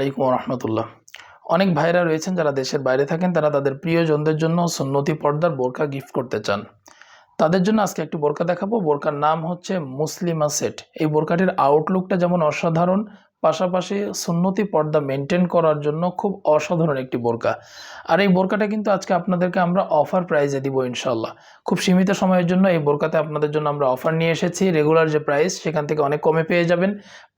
আলাইকুম রহমতুল্লাহ। অনেক ভাইরা রয়েছেন যারা দেশের বাইরে থাকেন, তারা তাদের প্রিয়জনদের জন্য সুন্নতি পর্দার বোরকা গিফট করতে চান। তাদের জন্য আজকে একটি বোরকা দেখাবো। বোরকার নাম হচ্ছে মুসলিমা সেট। এই বোরকাটির আউটলুকটা যেমন অসাধারণ পাশাপাশি সুন্নতি পর্দা মেনটেন করার জন্য খুব অসাধারণ একটি বোরকা। আর এই বোরকাটা কিন্তু আজকে আপনাদেরকে আমরা অফার প্রাইজে দিব ইনশাল্লাহ খুব সীমিত সময়ের জন্য এই বোরকাতে আপনাদের জন্য আমরা অফার নিয়ে এসেছি। রেগুলার যে প্রাইস সেখান থেকে অনেক কমে পেয়ে যাবেন।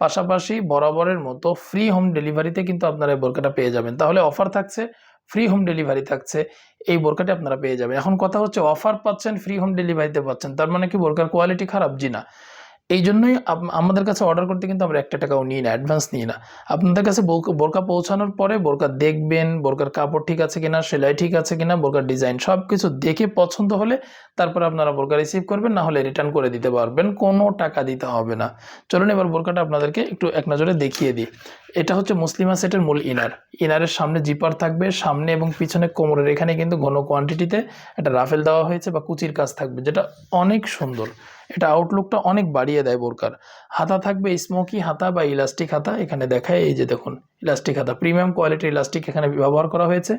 পাশাপাশি বরাবরের মতো ফ্রি হোম ডেলিভারিতে কিন্তু আপনারা এই বোরকাটা পেয়ে যাবেন। তাহলে অফার থাকছে ফ্রি হোম ডেলিভারি থাকছে, এই বোরকাটি আপনারা পেয়ে যাবেন। এখন কথা হচ্ছে অফার পাচ্ছেন ফ্রি হোম ডেলিভারিতে পাচ্ছেন। তার মানে কি, বোরকার কোয়ালিটি খারাপ? জি না। এই জন্যই আমাদের কাছে অর্ডার করতে কিন্তু আমরা একটা টাকাও নিই না অ্যাডভান্স নিই না। আপনাদের কাছে বোরকা পৌঁছানোর পরে বোরকা দেখবেন, বোরকার কাপড় ঠিক আছে কিনা, সেলাই ঠিক আছে কিনা, বোরকার ডিজাইন সব কিছু দেখে পছন্দ হলে তারপরে আপনারা বোরকা রিসিভ করবেন, না হলে রিটার্ন করে দিতে পারবেন, কোনো টাকা দিতে হবে না। চলুন এবার বোরকাটা আপনাদেরকে একটু এক নজরে দেখিয়ে দিই। এটা হচ্ছে মুসলিমা সেটের মূল ইনার ইনারের সামনে জিপার থাকবে, সামনে এবং পিছনে কোমরের, এখানে কিন্তু ঘন কোয়ান্টিটিতে একটা রাফেল দেওয়া হয়েছে বা কুচির কাজ থাকবে, যেটা অনেক সুন্দর। এটা আউটলুকটা অনেক বাড়িয়ে দেয় বোরকার। হাতা থাকবে স্মোকি হাতা বা ইলাস্টিক হাতা, এখানে দেখায় এই যে দেখুন ইলাস্টিক হাতা। প্রিমিয়াম কোয়ালিটির ইলাস্টিক এখানে ব্যবহার করা হয়েছে।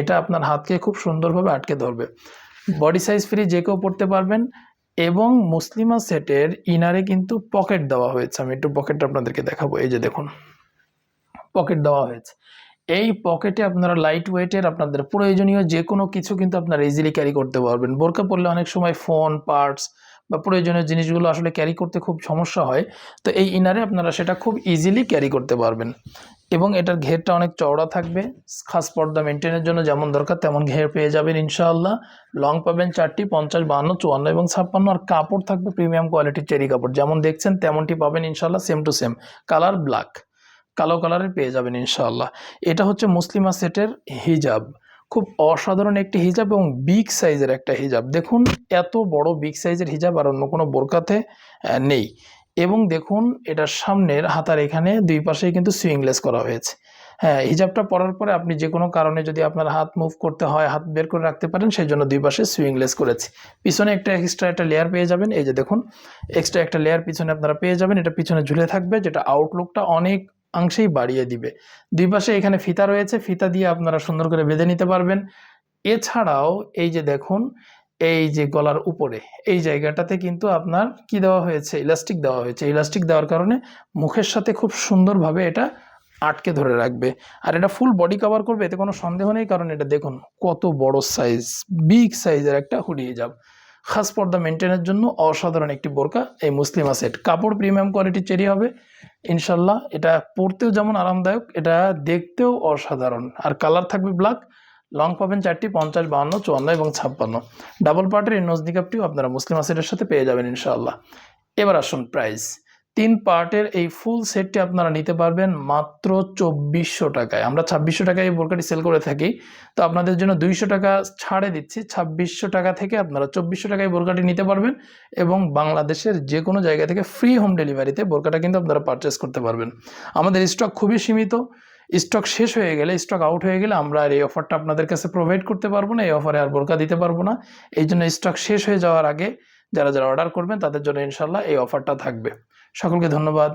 এটা আপনার হাতকে খুব সুন্দরভাবে আটকে ধরবে। বডি সাইজ ফ্রি যে কেউ পড়তে পারবেন এবং মুসলিমা সেটের ইনারে কিন্তু পকেট দেওয়া হয়েছে। আমি একটু পকেটটা আপনাদেরকে দেখাবো। এই যে দেখুন পকেট দেওয়া হয়েছে। এই পকেটে আপনারা লাইট ওয়েটের আপনাদের প্রয়োজনীয় যে কোনো কিছু কিন্তু আপনারা ইজিলি ক্যারি করতে পারবেন। বোরকা পরলে অনেক সময় ফোন পার্টস বা প্রয়োজনীয় জিনিসগুলো আসলে ক্যারি করতে খুব সমস্যা হয়, তো এই ইনারে আপনারা সেটা খুব ইজিলি ক্যারি করতে পারবেন। এবং এটার ঘেরটা অনেক চওড়া থাকবে, খাস পর্দা মেনটেনের জন্য যেমন দরকার তেমন ঘের পেয়ে যাবেন ইনশাআল্লাহ। লং পাবেন চারটি, পঞ্চাশ, বাহান্ন, চুয়ান্ন এবং ছাপ্পান্ন আর কাপড় থাকবে প্রিমিয়াম কোয়ালিটির চেরি কাপড়। যেমন দেখছেন তেমনটি পাবেন ইনশাআল্লাহ same to same colour black কালো কালারের পেয়ে যাবেন ইনশাআল্লাহ। এটা হচ্ছে মুসলিমা সেটের হিজাব। খুব অসাধারণ একটি হিজাব এবং বিগ সাইজের একটা হিজাব। দেখুন, এত বড় বিগ সাইজের হিজাব আর অন্য কোনো বোরকাতে নেই। এবং দেখুন, এটার সামনের হাতার এখানে দুই পাশেই কিন্তু সুইংলেস করা হয়েছে। হ্যাঁ হিজাবটা পরার পরে আপনি যে কোনো কারণে যদি আপনার হাত মুভ করতে হয়, হাত বের করে রাখতে পারেন, সেই জন্য দুই পাশে সুইংলেস করেছি। পিছনে একটা এক্সট্রা একটা লেয়ার পেয়ে যাবেন। এই যে দেখুন এক্সট্রা একটা লেয়ার পিছনে আপনারা পেয়ে যাবেন। এটা পিছনে ঝুলে থাকবে, যেটা আউটলুকটা অনেক অংশেই বাড়িয়ে দিবে। দুই পাশে এখানে ফিতা রয়েছে, ফিতা দিয়ে আপনারা সুন্দর করে বেঁধে নিতে পারবেন। এছাড়াও এই যে দেখুন, এই যে গলার উপরে, এই জায়গাটাতে কিন্তু আপনার কি দেওয়া হয়েছে? ইলাস্টিক দেওয়া হয়েছে। ইলাস্টিক দেওয়ার কারণে মুখের সাথে খুব সুন্দরভাবে এটা আটকে ধরে রাখবে। আর এটা ফুল বডি কভার করবে, এতে কোনো সন্দেহ নেই, কারণ এটা দেখুন, কত বড় সাইজ বিগ সাইজের একটা হুডি হিজাব। খাস পর্দা মেনটেনের জন্য অসাধারণ একটি বোরকা এই মুসলিমা সেট। কাপড় প্রিমিয়াম কোয়ালিটির চেরি হবে। ইনশাল্লাহ এটা পরতেও যেমন আরামদায়ক, এটা দেখতেও অসাধারণ। আর কালার থাকবে ব্ল্যাক, লং পাবেন চারটি, পঞ্চাশ, বাহান্ন, চুয়ান্ন এবং ছাপ্পান্ন। ডাবল পার্টের এই নজনিকাপটিও আপনারা মুসলিম আসিরের সাথে পেয়ে যাবেন ইনশাল্লাহ। এবার আসুন প্রাইস। তিন পার্টের এই ফুল সেটটি আপনারা নিতে পারবেন মাত্র চব্বিশশো টাকায়। আমরা ছাব্বিশশো টাকায় এই বোরকাটি সেল করে থাকি। তো আপনাদের জন্য দুইশো টাকা ছাড়ে দিচ্ছি। ছাব্বিশশো টাকা থেকে আপনারা চব্বিশশো টাকায় বোরকাটি নিতে পারবেন এবং বাংলাদেশের যে কোনো জায়গা থেকে ফ্রি হোম ডেলিভারিতে বোরকাটা কিন্তু আপনারা পারচেস করতে পারবেন। আমাদের স্টক খুবই সীমিত। স্টক শেষ হয়ে গেলে স্টক আউট হয়ে গেলে আমরা আর এই অফারটা আপনাদের কাছে প্রোভাইড করতে পারব না, এই অফারে আর বোরকা দিতে পারব না। এই জন্য স্টক শেষ হয়ে যাওয়ার আগে যারা যারা অর্ডার করবেন, তাদের জন্য ইনশাল্লাহ এই অফারটা থাকবে। সকলকে ধন্যবাদ।